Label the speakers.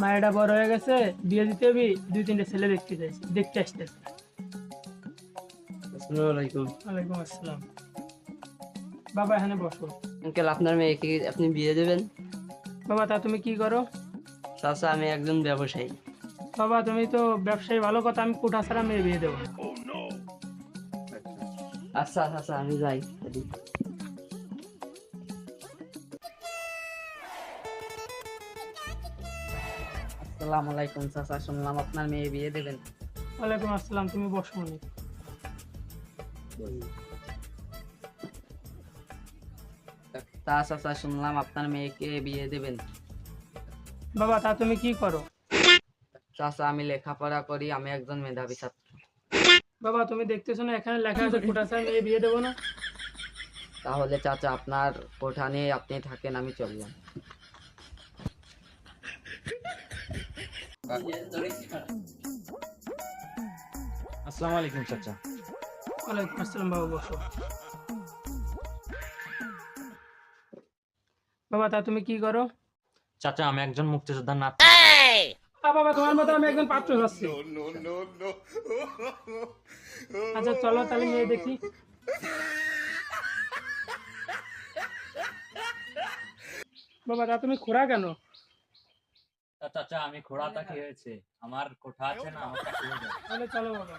Speaker 1: মায়েরা বড় হয়ে গেছে বিয়ে দিতে হবে দুই তিনটে ছেলে দেখতে চাইছে দেখতে আসতেছে।
Speaker 2: আসসালামু আলাইকুম।
Speaker 1: ওয়ালাইকুম আসসালাম। বাবা এখানে বসো।
Speaker 2: আঙ্কেল আপনার মেয়েকে আপনি বিয়ে দেবেন?
Speaker 1: বাবা তা তুমি কি করো?
Speaker 2: চাচা আমি একজন ব্যবসায়ী।
Speaker 1: বাবা তুমি তো ব্যবসায়ী ভালো কথা আমি কোঠা ছাড়া মেয়ে বিয়ে দেবো না।
Speaker 2: আচ্ছা আচ্ছা আমি যাই। আসসালামু আলাইকুম চাচা শুনলাম আপনার মেয়ে বিয়ে দেবেন।
Speaker 1: ওয়ালাইকুম আসসালাম তুমি বসো অনেক
Speaker 2: তা চাচা শুনলাম আপনার মেয়েকে বিয়ে দেবেন।
Speaker 1: বাবা তা তুমি কি করো?
Speaker 2: চাচা আমি লেখাপড়া করি আমি একজন মেধাবী ছাত্র।
Speaker 1: বাবা তুমি দেখতেছো না এখানে লেখা আছে কোঠা ছাড়া মেয়ে বিয়ে দেবো না?
Speaker 2: তাহলে চাচা আপনার কোঠা নিয়ে আপনি থাকেন আমি চললাম।
Speaker 3: আসসালামু আলাইকুম চাচা।
Speaker 1: ওয়ালাইকুম আসসালাম বাবা বসো। বাবা তা তুমি কি করো?
Speaker 3: চাচা আমি একজন মুক্তিযোদ্ধার নাত।
Speaker 1: আ বাবা তোমার মতো আমি একজন পাত্র পাচ্ছি আচ্ছা চলো তাহলে মেয়ে দেখি। বাবা তা তুমি খোরা কেন?
Speaker 3: চাচা আমি খোড়াটা কি হয়েছে আমার কোঠা আছে না আমার চাকরি যাবে।
Speaker 1: চলো বাবা